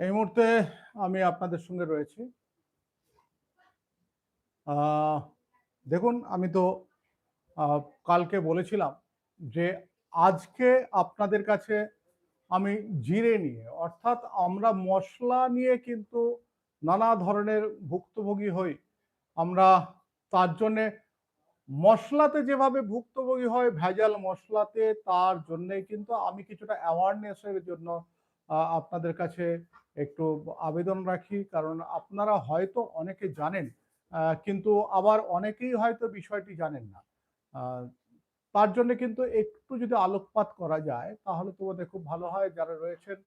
এই মুহূর্তে আমি আপনাদের সঙ্গে রয়েছি। দেখুন, আমি তো কালকে বলেছিলাম যে আজকে আপনাদের কাছে আমি জিরে নিয়ে, অর্থাৎ আমরা মশলা নিয়ে কিন্তু নানা ধরনের ভুক্তভোগী হই। আমরা তার জন্যে মশলাতে যেভাবে ভুক্তভোগী হয় ভেজাল মশলাতে, তার জন্যে কিন্তু আমি কিছুটা অ্যাওয়ারনেসের জন্য আপনাদের কাছে একটু আবেদন রাখি, কারণ আপনারা হয়তো অনেকে জানেন কিন্তু আবার অনেকেই হয়তো বিষয়টি জানেন না। তার জন্য কিন্তু একটু যদি আলোকপাত করা যায়, তাহলে তোমাদের খুব ভালো হয়। যারা রয়েছেন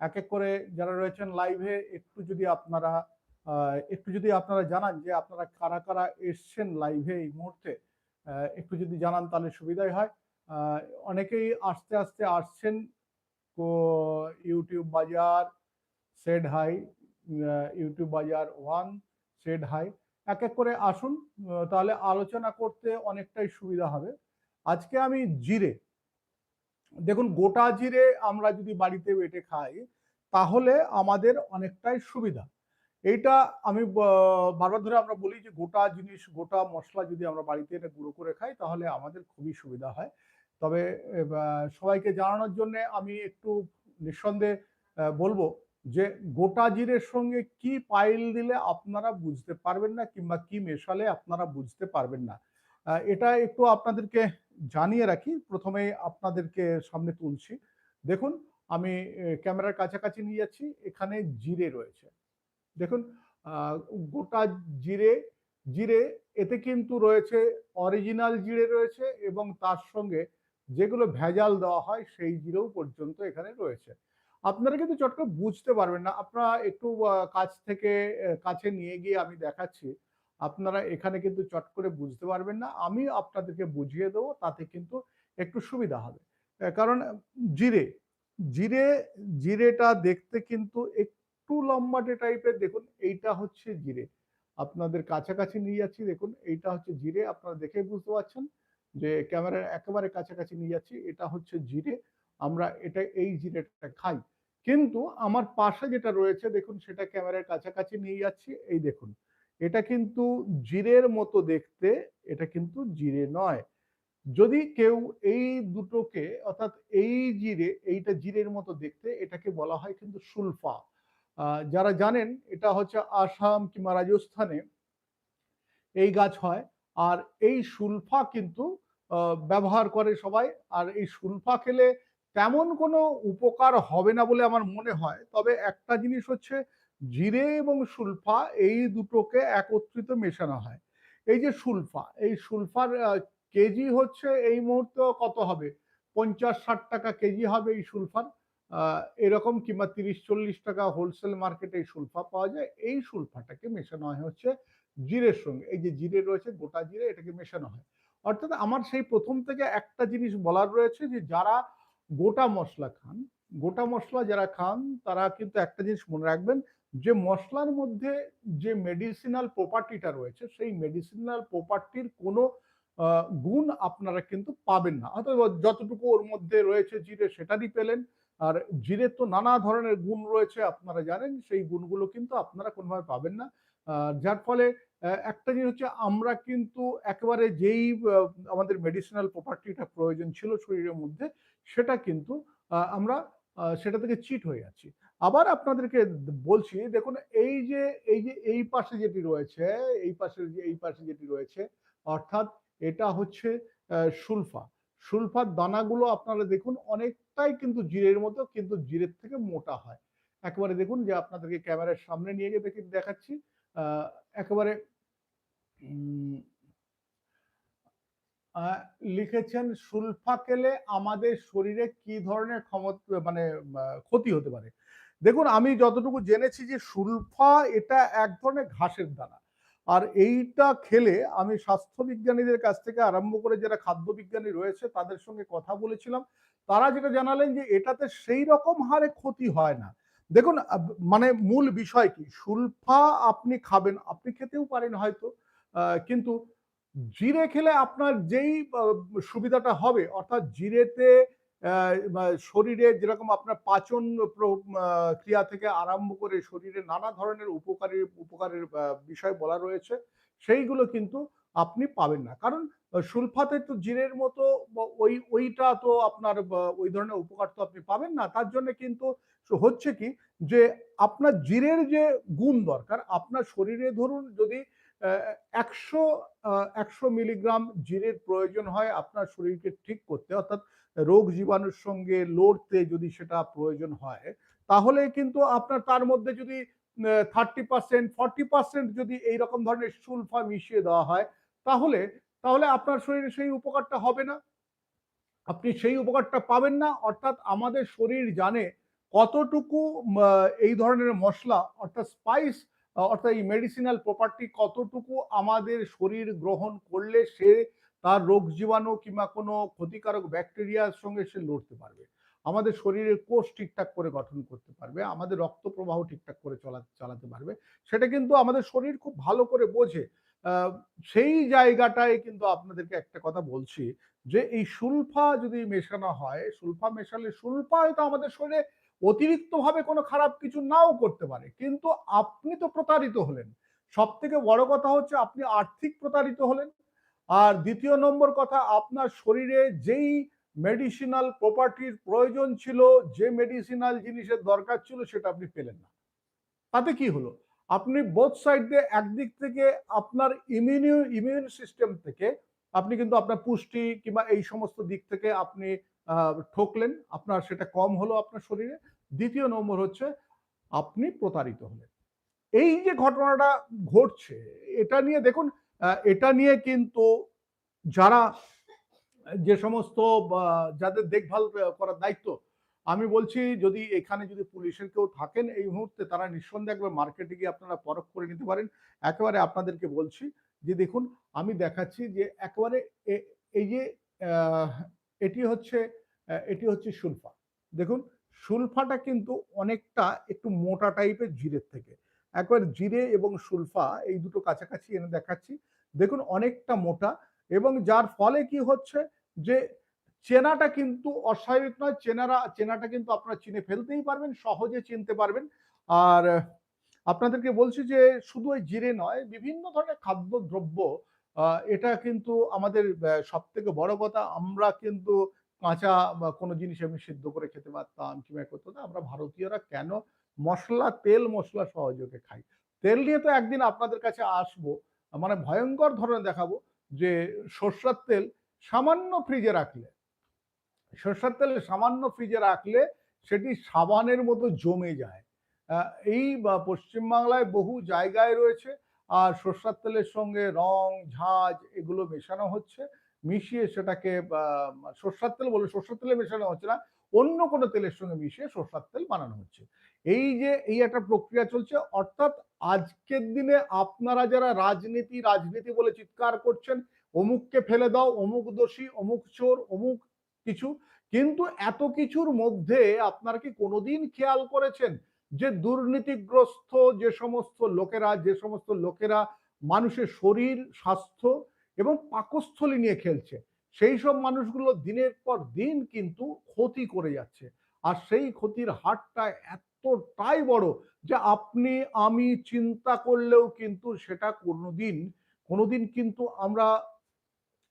এক এক করে যারা রয়েছেন লাইভে, একটু যদি আপনারা একটু যদি আপনারা জানান যে আপনারা কারা কারা এসছেন লাইভে এই মুহূর্তে একটু যদি জানান তাহলে সুবিধাই হয়। অনেকেই আস্তে আস্তে আসছেন তো ইউটিউব বাজার সেড হাই ইউটিউব বাজার ওয়ান সেড হাই এক এক করে আসুন তাহলে আলোচনা করতে অনেকটাই সুবিধা হবে। আজকে আমি জিরে। দেখুন, গোটা জিরে আমরা যদি বাড়িতে বেটে খাই, তাহলে আমাদের অনেকটাই সুবিধা। এইটা আমি বারবার ধরে আমরা বলি যে গোটা জিনিস, গোটা মশলা যদি আমরা বাড়িতে এনে গুঁড়ো করে খাই, তাহলে আমাদের খুবই সুবিধা হয়। তবে সবাইকে জানানোর জন্য আমি একটু নিঃসন্দেহে বলব যে গোটা জিরের সঙ্গে কি পাইল দিলে আপনারা বুঝতে পারবেন না কিংবা কি মেশালে আপনারা বুঝতে পারবেন না। এটা একটু আপনাদেরকে জানিয়ে রাখি। প্রথমে আপনাদেরকে সামনে তুলছি। দেখুন, আমি ক্যামেরার কাছাকাছি নিয়ে যাচ্ছি। এখানে জিরে রয়েছে। দেখুন গোটা জিরে জিরে এতে কিন্তু রয়েছে অরিজিনাল জিরে রয়েছে এবং তার সঙ্গে যেগুলো ভেজাল দেওয়া হয় সেই জিরেও পর্যন্ত এখানে রয়েছে। আপনারা কিন্তু চট করে বুঝতে পারবেন না। আপনারা একটু কাছ থেকে কাছে নিয়ে গিয়ে আমি দেখাচ্ছি। আপনারা এখানে কিন্তু চট করে বুঝতে পারবেন না। আমি আপনাদেরকে বুঝিয়ে দেবো, তাতে কিন্তু একটু সুবিধা হবে। কারণ, জিরে জিরে, জিরেটা দেখতে কিন্তু একটু লম্বাটে টাইপের, দেখুন এইটা হচ্ছে জিরে। আপনাদের কাছাকাছি নিয়ে যাচ্ছি, দেখুন এইটা হচ্ছে জিরে। আপনারা দেখে বুঝতে পারছেন যে ক্যামেরার একেবারে কাছাকাছি নিয়ে যাচ্ছি, এটা হচ্ছে জিরে। আমরা এটা, এই জিরেটা খাই। কিন্তু আমার পাশে যেটা রয়েছে, দেখুন, সেটা ক্যামেরার কাছাকাছি নিয়ে যাচ্ছি। এই দেখুন, এটা কিন্তু জিরের মতো দেখতে, এটা কিন্তু জিরে নয়। যদি কেউ এই দুটোকে, অর্থাৎ এই জিরে, এইটা জিরের মতো দেখতে, এটাকে বলা হয় কিন্তু সুলফা। যারা জানেন, এটা হচ্ছে আসাম কিংবা রাজস্থানে এই গাছ হয়। আর এই সুলফা কিন্তু ব্যবহার করে সবাই। আর এই সুলফা খেলে তেমন কোনো উপকার হবে না বলে আমার মনে হয়। তবে একটা জিনিস হচ্ছে, জিরে এবং সুলফা এই দুটোকে একত্রিত মেশানো হয়। এই যে সুলফা, এই সুলফার কেজি হচ্ছে এই মুহূর্তে কত হবে? পঞ্চাশ, ষাট টাকা কেজি হবে এই সুলফার। এরকম কিংবা তিরিশ, চল্লিশ টাকা হোলসেল মার্কেটে এই সুলফা পাওয়া যায়। এই সুলফাটাকে মেশানো হয় হচ্ছে জিরের সঙ্গে। এই যে জিরে রয়েছে, গোটা জিরে এটাকে মেশানো হয়। অর্থাৎ আমার সেই প্রথম থেকে একটা জিনিস বলার রয়েছে যে যারা গোটা মশলা খান। গোটা মশলা যারা খান, তারা কিন্তু একটা জিনিস মনে রাখবেন, যে মশলার মধ্যে যে মেডিসিনাল প্রপার্টিটা রয়েছে, সেই মেডিসিনাল প্রপার্টির কোনো গুণ আপনারা কিন্তু পাবেন না। অথবা যতটুকু ওর মধ্যে রয়েছে জিরে, সেটারই পেলেন। আর জিরে তো নানা ধরনের গুণ রয়েছে, আপনারা জানেন, সেই গুণগুলো কিন্তু আপনারা কোনোভাবে পাবেন না। যার ফলে একটা জিনিস হচ্ছে আমরা কিন্তু একেবারে যেই আমাদের মেডিসিনাল প্রপার্টিটা প্রয়োজন ছিল শরীরের মধ্যে, সেটা কিন্তু আমরা সেটা থেকে চিট হয়ে যাচ্ছি। আবার আপনাদেরকে বলছি, দেখুন, এই যে এই যে, এই পাশে যেটি রয়েছে, এই পাশে যে, এই পাশে যেটি রয়েছে, অর্থাৎ এটা হচ্ছে সুলফা। সুলফার দানাগুলো আপনারা দেখুন, অনেকটাই কিন্তু জিরের মতো, কিন্তু জিরের থেকে মোটা হয়। একেবারে দেখুন যে, আপনাদেরকে ক্যামেরার সামনে নিয়ে গিয়ে দেখে, দেখাচ্ছি। একেবারে লিখেছেন, সুলফা খেলে আমাদের শরীরে কি ধরনের ক্ষমতা মানে ক্ষতি হতে পারে? দেখুন, আমি যতটুকু জেনেছি যে সুলফা এটা এক ধরনের ঘাসের দানা। আর এইটা খেলে আমি স্বাস্থ্য বিজ্ঞানীদের কাছ থেকে আরম্ভ করে যারা খাদ্য বিজ্ঞানী রয়েছে তাদের সঙ্গে কথা বলেছিলাম। তারা যেটা জানালেন যে এটাতে সেই রকম হারে ক্ষতি হয় না। দেখুন মানে মূল বিষয় কি? সুলফা আপনি খাবেন, আপনি খেতেও পারেন হয়তো কিন্তু জিরে খেলে আপনার যেই সুবিধাটা হবে, অর্থাৎ জিরেতে শরীরে যেরকম আপনার পাচন ক্রিয়া থেকে আরম্ভ করে শরীরে নানা ধরনের উপকারী, উপকারের বিষয় বলা রয়েছে, সেইগুলো কিন্তু আপনি পাবেন না। কারণ সুলফাতে তো জিরের মতো ওই, ওইটা তো আপনার ওই ধরনের উপকার তো আপনি পাবেন না, তার জন্য কিন্তু হচ্ছে কি যে আপনার জিরের যে গুণ দরকার, আপনার শরীরে ধরুন যদি একশো একশো মিলিগ্রাম জিরের প্রয়োজন হয় আপনার শরীরকে ঠিক করতে, অর্থাৎ রোগ জীবাণুর সঙ্গে লড়তে যদি সেটা প্রয়োজন হয়, তাহলে কিন্তু আপনার তার মধ্যে যদি থার্টি পার্সেন্ট ফর্টি পার্সেন্ট যদি এইরকম ধরনের সুলফা মিশিয়ে দেওয়া হয়, তাহলে তাহলে আপনার শরীরে সেই উপকারটা হবে না। আপনি সেই উপকারটা পাবেন না, অর্থাৎ আমাদের শরীর জানে কতটুকু এই ধরনের মশলা, অর্থাৎ স্পাইস অর্থাৎ এই মেডিসিনাল প্রপার্টি কতটুকু আমাদের শরীর গ্রহণ করলে সে তার রোগ জীবাণু কিংবা কোনো ক্ষতিকারক ব্যাকটেরিয়ার সঙ্গে সে লড়তে পারবে? আমাদের শরীরের কোষ ঠিকঠাক করে গঠন করতে পারবে, আমাদের রক্ত প্রবাহ ঠিকঠাক করে চলা, চালাতে পারবে। সেটা কিন্তু আমাদের শরীর খুব ভালো করে বোঝে। সেই জায়গাটায় কিন্তু আপনাদেরকে একটা কথা বলছি যে, এই সুলফা যদি মেশানো হয়, সুলফা মেশালে সুলফা হয়তো আমাদের শরীরে অতিরিক্তভাবে কোনো খারাপ কিছু নাও করতে পারে। কিন্তু আপনি তো প্রতারিত হলেন। সব থেকে বড় কথা হচ্ছে আপনি আর্থিক প্রতারিত হলেন। আর দ্বিতীয় নম্বর কথা, আপনার শরীরে যেই মেডিসিনাল প্রপার্টির প্রয়োজন ছিল, যে মেডিসিনাল জিনিসের দরকার ছিল সেটা আপনি পেলেন না। তাতে কি হলো? আপনি বোথ সাইড দিয়ে একদিক থেকে আপনার ইমিউনি ইমিউন সিস্টেম থেকে আপনি কিন্তু আপনার পুষ্টি কিংবা এই সমস্ত দিক থেকে আপনি ঠকলেন, আপনার সেটা কম হলো আপনার শরীরে। দ্বিতীয় নম্বর হচ্ছে, আপনি প্রতারিত হলেন। এই যে ঘটনাটা ঘটছে, এটা নিয়ে দেখুন এটা নিয়ে কিন্তু যারা যে সমস্ত যাদের দেখভাল করার দায়িত্ব, আমি বলছি যদি এখানে যদি পুলিশের কেউ থাকেন এই মুহূর্তে, তারা নিঃসন্দেহে একবার মার্কেটে গিয়ে আপনারা পরখ করে নিতে পারেন। একেবারে আপনাদেরকে বলছি যে দেখুন, আমি দেখাচ্ছি যে একেবারে এই যে এটি হচ্ছে এটি হচ্ছে সুলফা। দেখুন, সুলফাটা কিন্তু অনেকটা একটু মোটা টাইপের জিরের থেকে। একবার জিরে এবং সুলফা এই দুটো কাছাকাছি এনে দেখাচ্ছি। দেখুন, অনেকটা মোটা এবং যার ফলে কি হচ্ছে যে চেনাটা কিন্তু অস্বাভাবিক নয়। চেনারা, চেনাটা কিন্তু আপনারা চিনে ফেলতেই পারবেন, সহজে চিনতে পারবেন। আর আপনাদেরকে বলছি যে শুধু ওই জিরে নয়, বিভিন্ন ধরনের খাদ্যদ্রব্য এটা কিন্তু আমাদের সব থেকে বড় কথা। আমরা কিন্তু কাঁচা বা কোনো জিনিস আমি সিদ্ধ করে খেতে পারতাম কিংবা করতে হতো। আমরা ভারতীয়রা কেন মশলা, তেল, মশলা সহযোগে খাই? তেল নিয়ে তো একদিন আপনাদের কাছে আসব মানে ভয়ঙ্কর ধরনের দেখাবো যে সর্ষার তেল সামান্য ফ্রিজে রাখলে, সর্ষার তেল সামান্য ফ্রিজে রাখলে সেটি সাবানের মতো জমে যায়। এই পশ্চিমবাংলায় বহু জায়গায় রয়েছে, আর সর্ষার তেলের সঙ্গে রং, ঝাঁজ এগুলো মেশানো হচ্ছে। মিশিয়ে সেটাকে সর্ষার তেল বলে সর্ষার তেলে মেশানো হচ্ছে না, অন্য কোনো তেলের সঙ্গে মিশিয়ে সর্ষার তেল বানানো হচ্ছে। এই যে, এই একটা প্রক্রিয়া চলছে, অর্থাৎ আজকের দিনে আপনারা যারা রাজনীতি রাজনীতি বলে চিৎকার করছেন, অমুককে ফেলে দাও, অমুক দোষী, অমুক চোর, অমুক কিছু, কিন্তু এত কিছুর মধ্যে আপনারা কি কোনোদিন খেয়াল করেছেন যে দুর্নীতিগ্রস্ত যে সমস্ত লোকেরা, যে সমস্ত লোকেরা মানুষের শরীর, স্বাস্থ্য এবং পাকস্থলী নিয়ে খেলছে। সেই সব মানুষগুলো দিনের পর দিন কিন্তু ক্ষতি করে যাচ্ছে। আর সেই ক্ষতির হারটা এতটাই বড় যে আপনি, আমি চিন্তা করলেও কিন্তু সেটা কোনোদিন কোনোদিন কিন্তু আমরা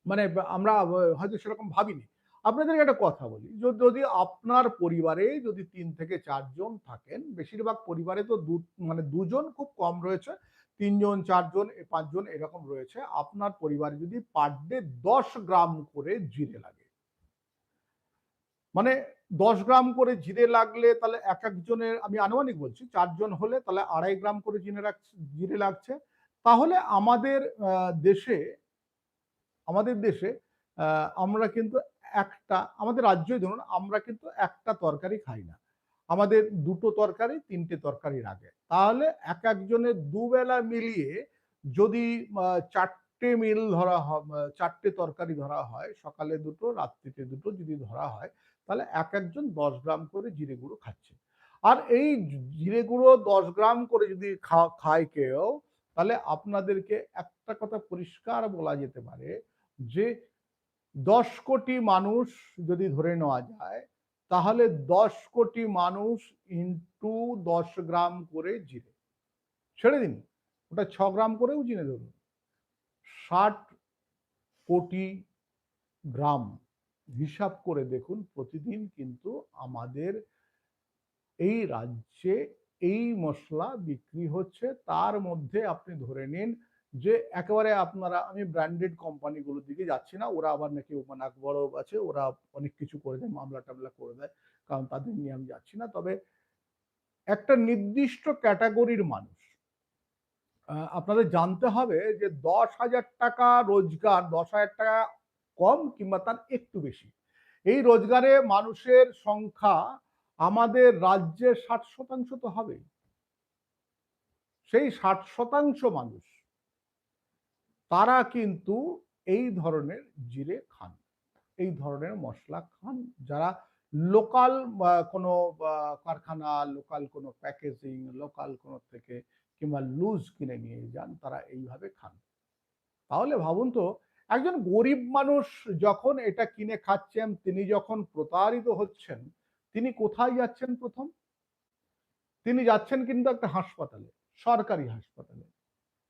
মানে আমরা হয়তো সেরকম ভাবিনি। আপনাদেরকে একটা কথা বলি যদি আপনার পরিবারে যদি তিন থেকে চারজন থাকেন, বেশিরভাগ পরিবারে তো দু মানে দুজন খুব কম রয়েছে। তিনজন, চারজন পাঁচজন এরকম রয়েছে। আপনার পরিবারে যদি পার ডে দশ গ্রাম করে জিরে লাগে। মানে দশ গ্রাম করে জিরে লাগলে তাহলে এক একজনের, আমি আনুমানিক বলছি, চারজন হলে তাহলে আড়াই গ্রাম করে জিরে রাখছে জিরে লাগছে। তাহলে আমাদের দেশে আমাদের দেশে আমরা কিন্তু একটা, আমাদের রাজ্যই ধরুন আমরা কিন্তু একটা তরকারি খাই না। আমাদের দুটো তরকারি, তিনটে তরকারি লাগে তাহলে এক একজনের দুবেলা মিলিয়ে যদি চারটে মিল ধরা হয় চারটে তরকারি ধরা হয়, সকালে দুটো, রাত্রিতে দুটো যদি ধরা হয়, তাহলে এক একজন দশ গ্রাম করে জিরে গুঁড়ো খাচ্ছে। আর এই জিরে গুঁড়ো দশ গ্রাম করে যদি খায় কেউ, তাহলে আপনাদেরকে একটা কথা পরিষ্কার বলা যেতে পারে যে, দশ কোটি মানুষ যদি ধরে নেওয়া যায় তাহলে দশ কোটি মানুষ ইন্টু দশ গ্রাম করে জিরে ছেড়ে দিন, ওটা ছ গ্রাম করেও জিনে ধরুন। ষাট কোটি গ্রাম হিসাব করে দেখুন প্রতিদিন কিন্তু আমাদের এই রাজ্যে এই মশলা বিক্রি হচ্ছে, তার মধ্যে আপনি ধরে নিন যে একেবারে আপনারা, আমি ব্র্যান্ডেড কোম্পানিগুলোর দিকে যাচ্ছি না, ওরা আবার নাকি ওমান বড় আছে, ওরা অনেক কিছু করে দেয়, মামলা টামলা করে দেয়, কারণ তাদের নিয়ে আমি যাচ্ছি না। তবে একটা নির্দিষ্ট ক্যাটাগরির মানুষ আপনাদের জানতে হবে যে দশ হাজার টাকা রোজগার, দশ হাজার টাকা কম কিংবা তার একটু বেশি, এই রোজগারে মানুষের সংখ্যা আমাদের রাজ্যের ষাট শতাংশ তো হবেই। সেই ষাট শতাংশ মানুষ তারা কিন্তু এই ধরনের জিরে খান, এই ধরনের মশলা খান। যারা লোকাল কোনো কারখানা, লোকাল কোনো প্যাকেজিং, লোকাল কোনো থেকে কিংবা লুজ কিনে নিয়ে যান, তারা এইভাবে খান। তাহলে ভাবুন তো, একজন গরিব মানুষ যখন এটা কিনে খাচ্ছেন, তিনি যখন প্রতারিত হচ্ছেন, তিনি কোথায় যাচ্ছেন প্রথম? তিনি যাচ্ছেন কিন্তু একটা হাসপাতালে, সরকারি হাসপাতালে।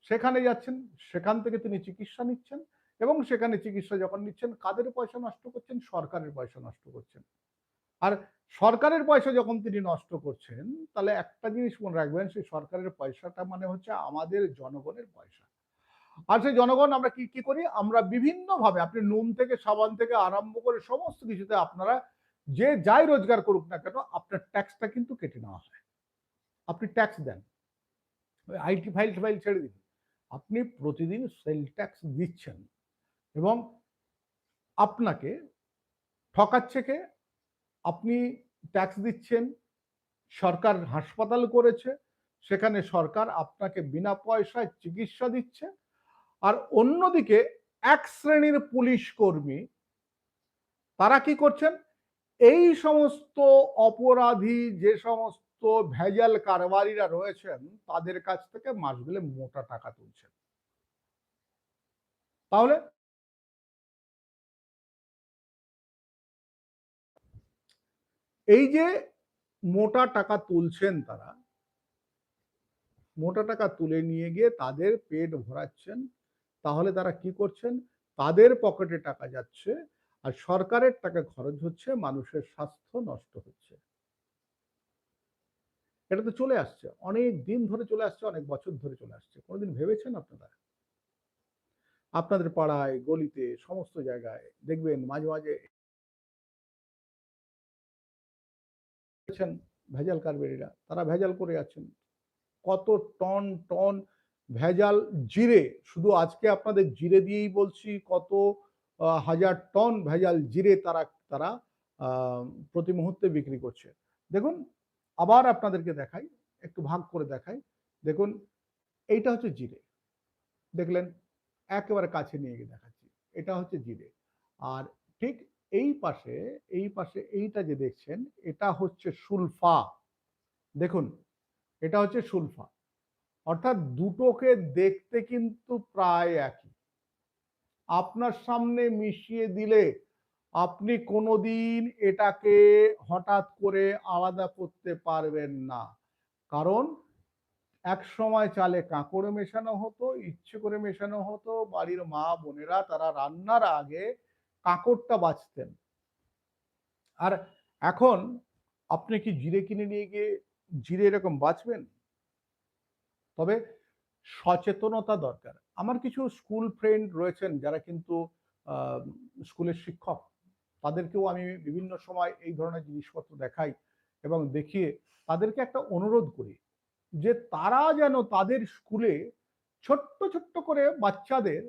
সেখানে যাচ্ছেন, সেখান থেকে তিনি চিকিৎসা নিচ্ছেন এবং সেখানে চিকিৎসা যখন নিচ্ছেন, কাদের পয়সা নষ্ট করছেন? সরকারের পয়সা নষ্ট করছেন। আর সরকারের পয়সা যখন তিনি নষ্ট করছেন, তাহলে একটা জিনিস মনে রাখবেন, সেই সরকারের পয়সাটা মানে হচ্ছে আমাদের জনগণের পয়সা। আর সেই জনগণ আমরা কি কি করি? আমরা বিভিন্নভাবে, আপনি নুন থেকে সাবান থেকে আরম্ভ করে সমস্ত কিছুতে আপনারা যে যাই রোজগার করুক না কেন, আপনার ট্যাক্সটা কিন্তু কেটে নেওয়া হয়। আপনি ট্যাক্স দেন। আইটি ফাইল ফাইল ছেড়ে দিন। আপনি প্রতিদিন সেল ট্যাক্স দিচ্ছেন এবং আপনাকে ঠকাচ্ছে কে? আপনি ট্যাক্স দিচ্ছেন, সরকার হাসপাতাল করেছে, সেখানে সরকার আপনাকে বিনা পয়সায় চিকিৎসা দিচ্ছে, আর অন্যদিকে এক শ্রেণির পুলিশ কর্মী, তারা কি করছেন? এই সমস্ত অপরাধী, যে সমস্ত ভেজাল কারবারিরা রয়েছেন, তাদের কাছ থেকে মাস গেলে মোটা টাকা তুলছেন। তাহলে? এই যে মোটা টাকা তুলছেন তারা, মোটা টাকা তুলে নিয়ে গিয়ে তাদের পেট ভরাচ্ছেন, তাহলে তারা কি করছেন? তাদের পকেটে টাকা যাচ্ছে আর সরকারের টাকা খরচ হচ্ছে, মানুষের স্বাস্থ্য নষ্ট হচ্ছে। এটা তো চলে আসছে। অনেক দিন ধরে চলে আসছে, অনেক বছর ধরে চলে আসছে। কোনোদিন ভেবেছেন আপনারা? আপনাদের পাড়ায়, গলিতে, সমস্ত জায়গায় দেখবেন মাঝে মাঝে ভেজাল কারবারিরা। তারা ভেজাল করে আছেন। কত টন টন ভেজাল জিরে। শুধু আজকে আপনাদের জিরে দিয়েই বলছি, কত হাজার টন ভেজাল জিরে তারা তারা প্রতি মুহূর্তে বিক্রি করছে। দেখুন আবার আপনাদেরকে দেখাই, একটু ভাগ করে দেখাই। দেখুন, এইটা হচ্ছে জিরে। দেখলেন, একেবারে কাছে নিয়ে গিয়ে দেখাচ্ছি। এটা হচ্ছে জিরে। আর ঠিক এই পাশে এই পাশে এইটা যে দেখছেন, এটা হচ্ছে সুলফা। দেখুন, এটা হচ্ছে সুলফা। অর্থাৎ দুটোকে দেখতে কিন্তু প্রায় একই। আপনার সামনে মিশিয়ে দিলে আপনি কোনোদিন এটাকে হঠাৎ করে আলাদা করতে পারবেন না। কারণ এক সময় চালে কাঁকড়ে মেশানো হতো, ইচ্ছে করে মেশানো হতো, বাড়ির মা বোনেরা তারা রান্নার আগে কাঁকড়টা বাঁচতেন। আর এখন আপনি কি জিরে কিনে নিয়ে গিয়ে জিরে এরকম বাঁচবেন? তবে সচেতনতা দরকার। আমার কিছু স্কুল ফ্রেন্ড রয়েছেন যারা কিন্তু স্কুলের শিক্ষক। তাদেরকেও আমি বিভিন্ন সময় এই ধরনের জিনিসপত্র দেখাই এবং দেখিয়ে তাদেরকে একটা অনুরোধ করি যে তারা যেন তাদের স্কুলে ছোট্ট ছোট্ট করে বাচ্চাদের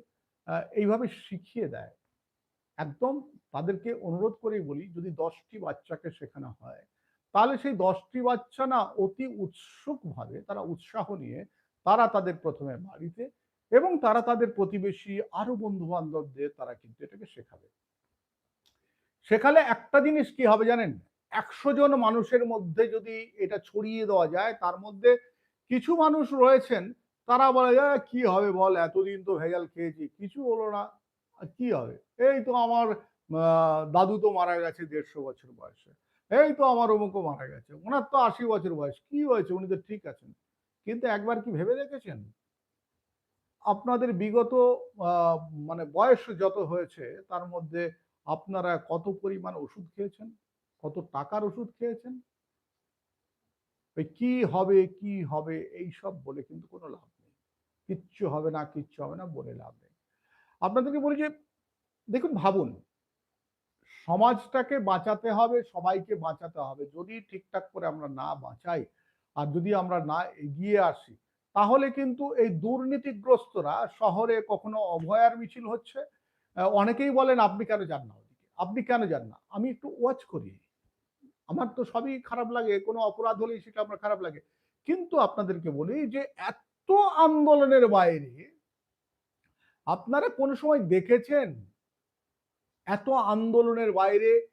এইভাবে শিখিয়ে দেয়। একদম তাদেরকে অনুরোধ করেই বলি, যদি দশটি বাচ্চাকে শেখানো হয়, তাহলে সেই দশটি বাচ্চা না অতি উৎসুকভাবে তারা উৎসাহ নিয়ে তারা তাদের প্রথমে বাড়িতে এবং তারা তাদের প্রতিবেশী আরও বন্ধু বান্ধবদের তারা কিন্তু এটাকে শেখাবে। শেখালে একটা জিনিস কি হবে জানেন? একশো জন মানুষের মধ্যে যদি এটা ছড়িয়ে দেওয়া যায় তার মধ্যে কিছু মানুষ রয়েছেন তারা বলে "আহ, কি হবে বল? এতদিন তো ভেজাল খেয়েছি। কিছু হলো না কি হবে? এই তো আমার দাদু তো মারা গেছে দেড়শো বছর বয়সে। এই তো আমার অমুকও মারা গেছে। ওনার তো আশি বছর বয়স। কি হয়েছে? উনি তো ঠিক আছেন। কিন্তু একবার কি ভেবে দেখেছেন? আপনাদের বিগত মানে বয়স যত হয়েছে তার মধ্যে আপনারা কত পরিমাণ ওষুধ খেয়েছেন? কত টাকার ওষুধ খেয়েছেন? কি হবে কি হবে, এই সব বলে কিন্তু কোনো লাভ নেই। কিচ্ছু হবে না, কিচ্ছু হবে না বলে লাভ নেই। আপনাদেরকে বলি যে, দেখুন, ভাবুন। সমাজটাকে বাঁচাতে হবে, সবাইকে বাঁচাতে হবে। যদি ঠিকঠাক করে আমরা না বাঁচাই আর যদি আমরা না এগিয়ে আসি, তাহলে কিন্তু এই দুর্নীতিগ্রস্তরা শহরে কখনো অভয়ার মিছিল হচ্ছে অনেকেই বলেন, আপনি কেন যান না ওদিকে? আপনি কেন যান না? আমি একটু ওয়াচ করি। আমার তো সবই খারাপ লাগে, কোনো অপরাধ হলেই সেটা আমার খারাপ লাগে। কিন্তু আপনাদেরকে বলি যে, এত আন্দোলনের বাইরে আপনারা কোনো সময় দেখেছেন? এত আন্দোলনের বাইরে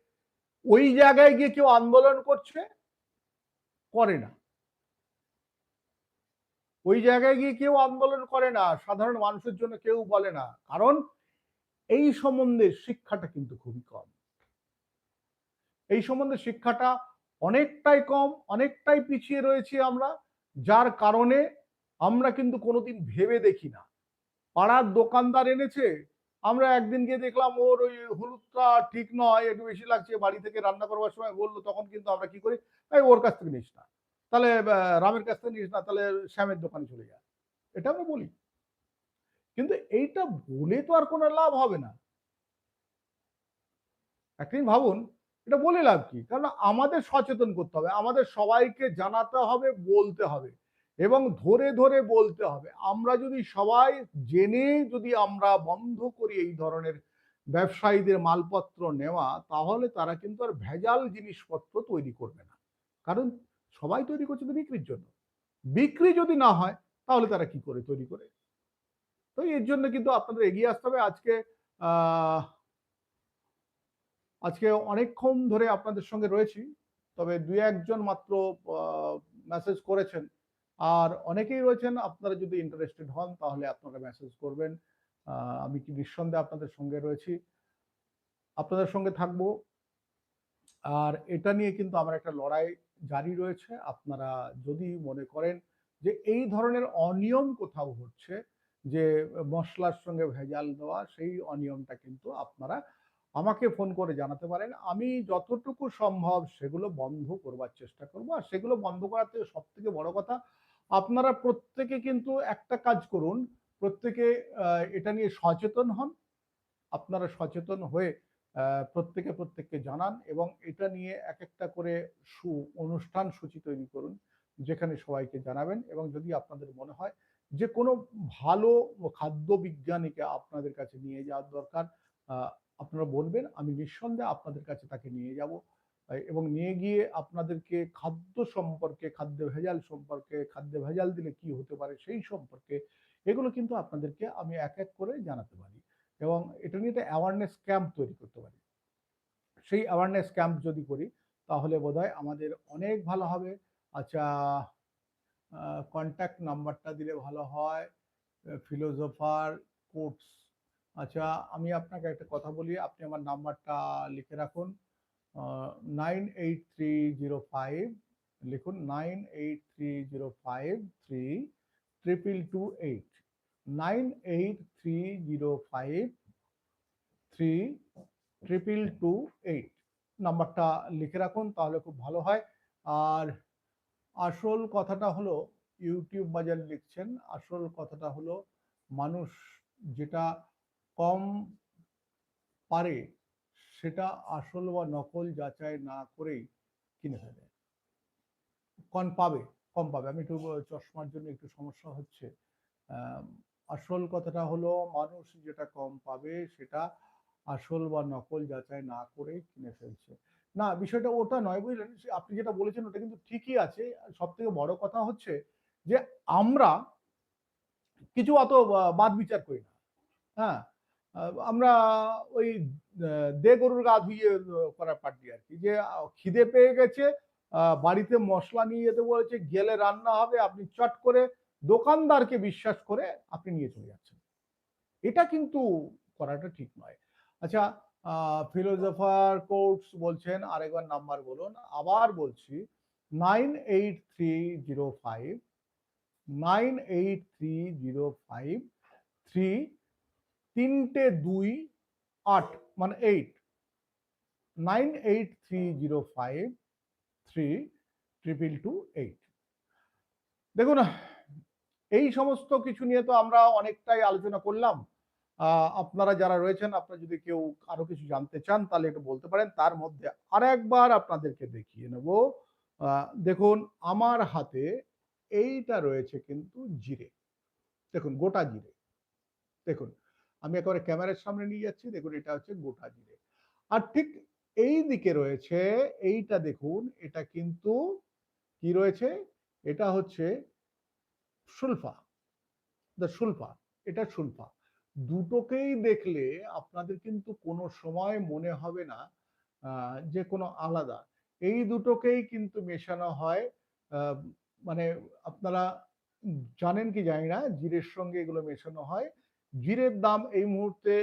ওই জায়গায় গিয়ে কেউ আন্দোলন করছে? করে না। ওই জায়গায় গিয়ে কেউ আন্দোলন করে না। সাধারণ মানুষের জন্য কেউ বলে না। কারণ এই সম্বন্ধে শিক্ষাটা কিন্তু খুবই কম। এই সম্বন্ধে শিক্ষাটা অনেকটাই কম, অনেকটাই পিছিয়ে রয়েছি আমরা, যার কারণে আমরা কিন্তু কোনোদিন ভেবে দেখি না। পাড়ার দোকানদার এনেছে, আমরা একদিন গিয়ে দেখলাম ওর ওই হলুদটা ঠিক নয়, একটু বেশি লাগছে, বাড়ি থেকে রান্না করবার সময় বলল, তখন কিন্তু আমরা কি করি, এই ওর কাছ থেকে নিস না। তাহলে রামের কাছ থেকে নিস না, তাহলে শ্যামের দোকানে চলে যা। এটা আমরা বলি। কিন্তু এইটা বলে তো আর কোনো লাভ হবে না। একদিন ভাবুন, এটা বলে লাভ কি? কারণ আমাদের সচেতন করতে হবে, আমাদের সবাইকে জানাতে হবে, বলতে হবে এবং ধরে ধরে বলতে হবে। আমরা যদি সবাই জেনে যদি আমরা বন্ধ করি এই ধরনের ব্যবসায়ীদের মালপত্র নেওয়া, তাহলে তারা কিন্তু আর ভেজাল জিনিসপত্র তৈরি করবে না। কারণ সবাই তৈরি করছে তো বিক্রির জন্য। বিক্রি যদি না হয়, তাহলে তারা কি করে তৈরি করে? তো এর জন্য কিন্তু আপনাদের এগিয়ে আসতে হবে। আজকে আজকে অনেকক্ষণ ধরে আপনাদের সঙ্গে রয়েছি, তবে দুই একজন মাত্র মেসেজ করেছেন। আর অনেকেই রয়েছেন, আপনারা যদি ইন্টারেস্টেড হন, তাহলে আপনারা মেসেজ করবেন। আমি কি নিঃসন্দেহে আপনাদের সঙ্গে রয়েছি। আপনাদের সঙ্গে থাকব। আর এটা নিয়ে কিন্তু আমার একটা লড়াই জারি রয়েছে। আপনারা যদি মনে করেন যে এই ধরনের অনিয়ম কোথাও হচ্ছে যে, মশলার সঙ্গে ভেজাল দেওয়া সেই অনিয়মটা কিন্তু আপনারা আমাকে ফোন করে জানাতে পারেন। আমি যতটুকু সম্ভব সেগুলো বন্ধ করবার চেষ্টা করব। আর সেগুলো বন্ধ করার থেকে সব থেকে বড় কথা, আপনারা প্রত্যেকে কিন্তু একটা কাজ করুন। প্রত্যেকে এটা নিয়ে সচেতন হন। আপনারা সচেতন হয়ে প্রত্যেকে প্রত্যেককে জানান এবং এটা নিয়ে এক একটা করে সু, অনুষ্ঠান সূচি তৈরি করুন, যেখানে সবাইকে জানাবেন এবং যদি আপনাদের মনে হয় যে কোনো ভালো খাদ্য বিজ্ঞানীকে আপনাদের কাছে নিয়ে যাওয়ার দরকার। আপনারা বলবেন, আমি নিঃসন্দেহে আপনাদের কাছে তাকে নিয়ে যাব। এবং নিয়ে গিয়ে আপনাদেরকে খাদ্য সম্পর্কে, খাদ্য ভেজাল সম্পর্কে, খাদ্য ভেজাল দিলে কি হতে পারে সেই সম্পর্কে, এগুলো কিন্তু আপনাদেরকে আমি এক এক করে জানাতে পারি। এবং এটা নিয়ে একটা অ্যাওয়ারনেস ক্যাম্প তৈরি করতে পারি। সেই অ্যাওয়ারনেস ক্যাম্প যদি করি, তাহলে বোধহয় আমাদের অনেক ভালো হবে। আচ্ছা কন্ট্যাক্ট নাম্বারটা দিলে ভালো হয়। ফিলোজোফার কোর্টস আচ্ছা আমি আপনাকে একটা কথা বলি, আপনি আমার নাম্বারটা লিখে রাখুন। Nine eight three zero five লিখুন nine eight three zero five three triple two eight nine eight three zero five three triple two eight নাম্বারটা লিখে রাখুন, তাহলে খুব ভালো হয়। আর আসল কথাটা হলো ইউটিউব বাজার লিখছেন, আসল কথাটা হলো মানুষ যেটা কম পারে সেটা আসল বা নকল যাচাই না করেই কিনে ফেলে। কম পাবে কম পাবে। আমি একটু চশমার জন্য একটু সমস্যা হচ্ছে। আসল কথাটা হলো মানুষ যেটা কম পাবে সেটা আসল বা নকল যাচাই না করে কিনে ফেলছে। না, বিষয়টা ওটা নয় বুঝলেন? আপনি যেটা বলেছেন ওটা কিন্তু ঠিকই আছে। সব থেকে বড় কথা হচ্ছে যে আমরা কিছু অত বাদ বিচার করি না। হ্যাঁ? আমরা ওই দে গরুর গা ধুইয়ে করার পার্টি আর কি যে খিদে পেয়ে গেছে বাড়িতে মশলা নিয়ে যেতে বলেছে, গেলে রান্না হবে, আপনি চট করে দোকানদারকে বিশ্বাস করে আপনি নিয়ে চলে যাচ্ছেন। এটা কিন্তু করাটা ঠিক নয়। আচ্ছা ফিলোজফার কোর্টস বলছেন, আরেকবার নাম্বার বলুন। আবার বলছি nine eight three zero five nine eight three zero five three তিনটে দুই আট মানে eight nine eight three zero five three triple two eight দেখুন, এই সমস্ত কিছু নিয়ে তো আমরা অনেকটাই আলোচনা করলাম। আপনারা যারা রয়েছেন, আপনারা যদি কেউ আরও কিছু জানতে চান, তাহলে একটু বলতে পারেন। তার মধ্যে আরেকবার আপনাদেরকে দেখিয়ে নেব। দেখুন, আমার হাতে এইটা রয়েছে কিন্তু জিরে। দেখুন, গোটা জিরে। দেখুন, আমি একেবারে ক্যামেরার সামনে নিয়ে যাচ্ছি। দেখুন, এটা হচ্ছে গোটা জিরে। আর ঠিক এই দিকে রয়েছে, এইটা দেখুন, এটা কিন্তু কি রয়েছে? এটা হচ্ছে সুলফা। দ্য সুলফা, এটা সুলফা। দুটোকেই দেখলে আপনাদের কিন্তু কোনো সময় মনে হবে না যে কোনো আলাদা। এই দুটোকেই কিন্তু মেশানো হয় মানে আপনারা জানেন কি জানি না, জিরের সঙ্গে এগুলো মেশানো হয়। জিরের দাম এই মুহূর্তে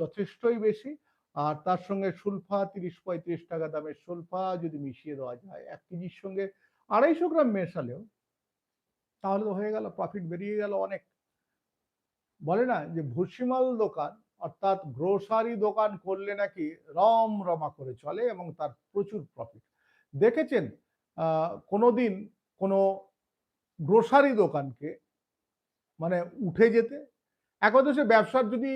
যথেষ্টই বেশি, আর তার সঙ্গে সুলফা তিরিশ পঁয়ত্রিশ টাকা দামের সুলফা যদি মিশিয়ে দেওয়া যায়, এক কেজির সঙ্গে আড়াইশো গ্রাম মেশালেও, তাহলে হয়ে গেল প্রফিট বেরিয়ে গেল অনেক। বলে না যে ভুসিমাল দোকান অর্থাৎ গ্রোসারি দোকান করলে নাকি রম রমা করে চলে এবং তার প্রচুর প্রফিট দেখেছেন আহ, কোনোদিন কোনো গ্রোসারি দোকানকে মানে উঠে যেতে? একাদশে ব্যবসার যদি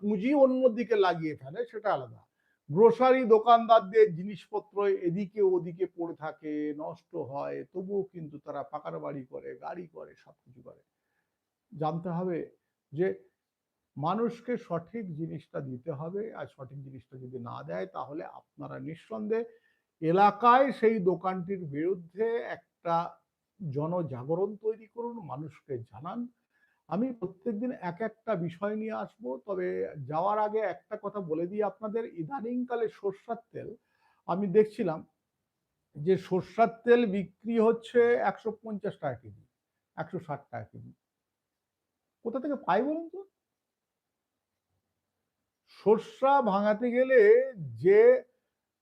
পুঁজি অন্য দিকে লাগিয়ে ফেলে সেটা আলাদা। গ্রোসারি দোকানদারদের জিনিসপত্র এদিকে ওদিকে পড়ে থাকে নষ্ট হয় তবুও কিন্তু তারা পাকার বাড়ি করে গাড়ি করে সবকিছু করে। জানতে হবে যে মানুষকে সঠিক জিনিসটা দিতে হবে আর সঠিক জিনিসটা যদি না দেয়, তাহলে আপনারা নিঃসন্দেহে এলাকায় সেই দোকানটির বিরুদ্ধে একটা জনজাগরণ তৈরি করুন, মানুষকে জানান। আমি প্রত্যেকদিন এক একটা বিষয় নিয়ে আসব, তবে যাওয়ার আগে একটা কথা বলে দিই আপনাদের। ইদানিংকালে সর্ষার তেল, আমি দেখছিলাম যে সর্ষার তেল বিক্রি হচ্ছে একশো পঞ্চাশ টাকা কেজি, একশো ষাট টাকা কেজি। কোথা থেকে পাই বলুন তো? সর্ষা ভাঙাতে গেলে যে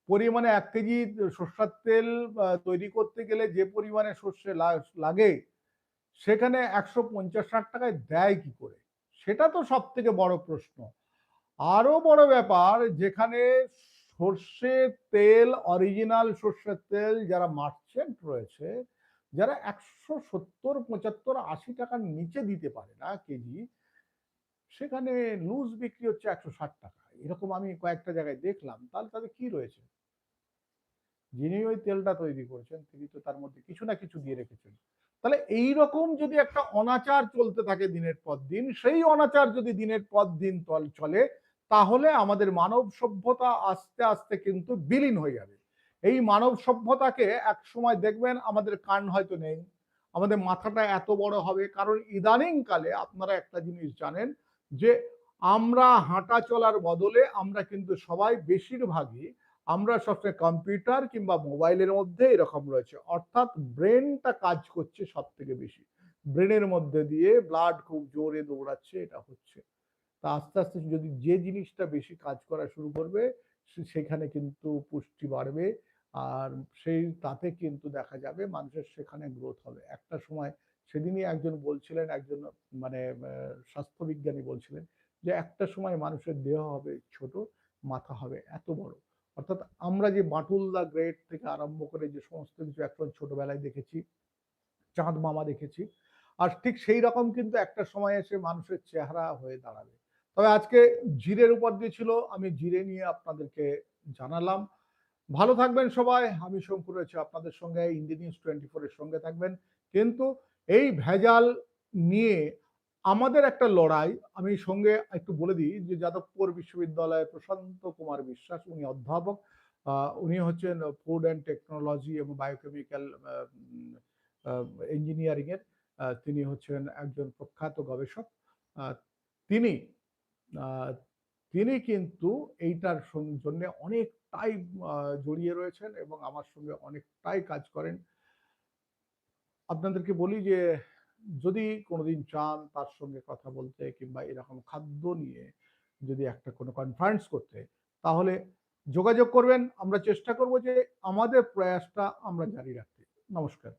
পরিমাণে এক কেজি সর্ষার তেল তৈরি করতে গেলে যে পরিমাণে সর্ষে লাগে, সেখানে একশো পঞ্চাশ ষাট টাকায় দেয় কি করে? সেটা তো সব থেকে বড় প্রশ্ন। আরও বড় ব্যাপার, যেখানে সর্ষে তেল, অরিজিনাল সর্ষের তেল যারা মার্চেন্ট রয়েছে যারা একশো সত্তর, পঁচাত্তর, আশি টাকার নিচে দিতে পারে না কেজি, সেখানে লুজ বিক্রি হচ্ছে একশো ষাট টাকা। এরকম আমি কয়েকটা জায়গায় দেখলাম। তাহলে তাদের কি রয়েছে? যিনি ওই তেলটা তৈরি করেছেন, তিনি তো তার মধ্যে কিছু না কিছু দিয়ে রেখেছেন। তাহলে এই রকম যদি একটা অনাচার চলতে থাকে দিনের পর দিন, সেই অনাচার যদি দিনের পর দিন চলে, তাহলে আমাদের মানব সভ্যতা আস্তে আস্তে কিন্তু বিলীন হয়ে যাবে। এই মানব সভ্যতাকে এক সময় দেখবেন আমাদের কান হয়তো নেই, আমাদের মাথাটা এত বড় হবে। কারণ ইদানিং কালে আপনারা একটা জিনিস জানেন যে, আমরা হাঁটা চলার বদলে আমরা কিন্তু সবাই বেশিরভাগই আমরা সবসময় কম্পিউটার কিংবা মোবাইলের মধ্যে এরকম রয়েছে। অর্থাৎ ব্রেনটা কাজ করছে সব থেকে বেশি। ব্রেনের মধ্যে দিয়ে ব্লাড খুব জোরে দৌড়াচ্ছে, এটা হচ্ছে। তা আস্তে আস্তে যদি যে জিনিসটা বেশি কাজ করা শুরু করবে সেখানে কিন্তু পুষ্টি বাড়বে। আর সেই তাতে কিন্তু দেখা যাবে মানুষের সেখানে গ্রোথ হবে। একটা সময় সেদিনই একজন বলছিলেন, একজন মানে স্বাস্থ্যবিজ্ঞানী বলছিলেন যে, একটা সময় মানুষের দেহ হবে ছোট, মাথা হবে এত বড়। অর্থাৎ আমরা যে বাটুল দা গ্রেট থেকে আরম্ভ করে যে সমস্ত কিছু এখন ছোটবেলায় দেখেছি, চাঁদ মামা দেখেছি, আর ঠিক সেই রকম কিন্তু একটা সময় এসে মানুষের চেহারা হয়ে দাঁড়াবে। তবে আজকে জিরের উপর দিয়ে ছিল, আমি জিরে নিয়ে আপনাদেরকে জানালাম। ভালো থাকবেন সবাই। আমি শঙ্কু রয়েছে আপনাদের সঙ্গে ইন্ডি নিউজ টোয়েন্টি ফোরের সঙ্গে থাকবেন। কিন্তু এই ভেজাল নিয়ে আমাদের একটা লড়াই, আমি সঙ্গে একটু বলে দিই যে যাদবপুর বিশ্ববিদ্যালয়ের প্রশান্ত কুমার বিশ্বাস, উনি অধ্যাপক উনি হচ্ছেন ফুড অ্যান্ড টেকনোলজি এবং বায়োকেমিক্যাল ইঞ্জিনিয়ারিং এর তিনি হচ্ছেন একজন প্রখ্যাত গবেষক। তিনি তিনি কিন্তু এইটার জন্য অনেকটাই জড়িয়ে রয়েছেন এবং আমার সঙ্গে অনেকটাই কাজ করেন। আপনাদেরকে বলি যে, যদি কোনোদিন চান তার সঙ্গে কথা বলতে কিংবা এরকম খাদ্য নিয়ে যদি একটা কোনো কনফারেন্স করতে, তাহলে যোগাযোগ করবেন। আমরা চেষ্টা করব যে আমাদের প্রয়াসটা আমরা জারি রাখতে। নমস্কার।